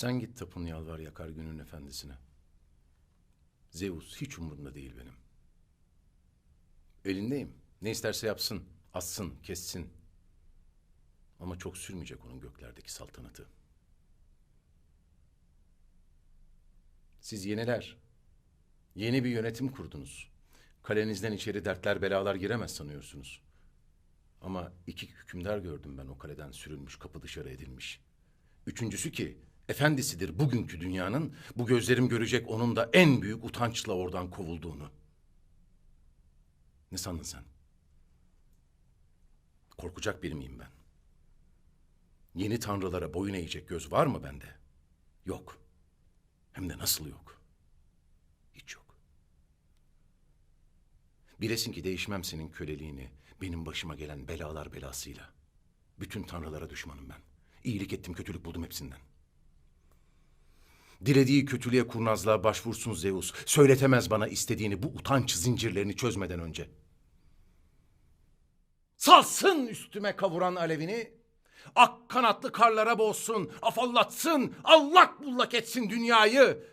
Sen git tapın yalvar yakar günün efendisine. Zeus hiç umurumda değil benim. Elindeyim. Ne isterse yapsın, assın, kessin. Ama çok sürmeyecek onun göklerdeki saltanatı. Siz yeniler, yeni bir yönetim kurdunuz. Kalenizden içeri dertler belalar giremez sanıyorsunuz. Ama iki hükümdar gördüm ben o kaleden sürülmüş, kapı dışarı edilmiş. Üçüncüsü ki efendisidir bugünkü dünyanın, bu gözlerim görecek onun da en büyük utançla oradan kovulduğunu. Ne sandın sen? Korkacak biri miyim ben? Yeni tanrılara boyun eğecek göz var mı bende? Yok. Hem de nasıl yok? Hiç yok. Bilesin ki değişmem senin köleliğini, benim başıma gelen belalar belasıyla. Bütün tanrılara düşmanım ben. İyilik ettim, kötülük buldum hepsinden. Dilediği kötülüğe kurnazlığa başvursun Zeus. Söyletemez bana istediğini bu utanç zincirlerini çözmeden önce. Salsın üstüme kavuran alevini. Ak kanatlı karlara boğsun, afallatsın, allak bullak etsin dünyayı.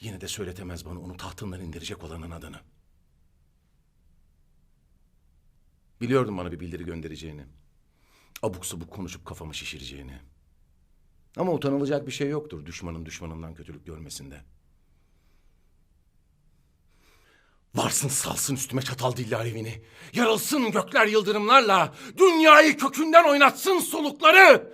Yine de söyletemez bana onu tahtından indirecek olanın adını. Biliyordum bana bir bildiri göndereceğini. Abuk sabuk konuşup kafamı şişireceğini. Ama utanılacak bir şey yoktur düşmanın düşmanından kötülük görmesinde. Varsın salsın üstüme çatal dilli alevini. Yarılsın gökler yıldırımlarla. Dünyayı kökünden oynatsın solukları.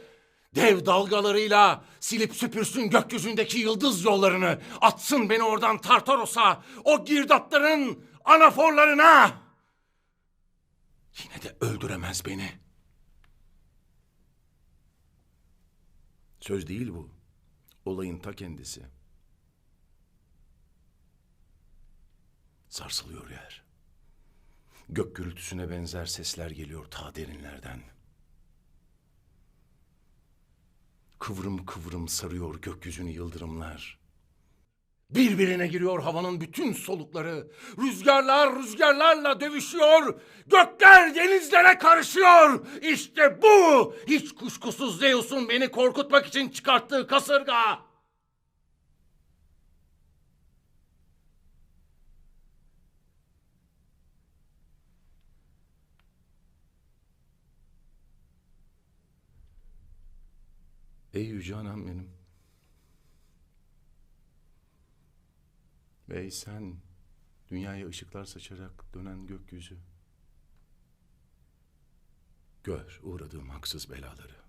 Dev dalgalarıyla silip süpürsün gökyüzündeki yıldız yollarını. Atsın beni oradan Tartaros'a, o girdapların anaforlarına. Yine de öldüremez beni. Söz değil bu. Olayın ta kendisi. Sarsılıyor yer. Gök gürültüsüne benzer sesler geliyor ta derinlerden. Kıvrım kıvrım sarıyor gökyüzünü yıldırımlar. Birbirine giriyor havanın bütün solukları. Rüzgarlar rüzgarlarla dövüşüyor. Gökler denizlere karışıyor. İşte bu hiç kuşkusuz Zeus'un beni korkutmak için çıkarttığı kasırga. Ey yüce anam benim. Ey sen dünyaya ışıklar saçarak dönen gökyüzü. Gör uğradığım haksız belaları.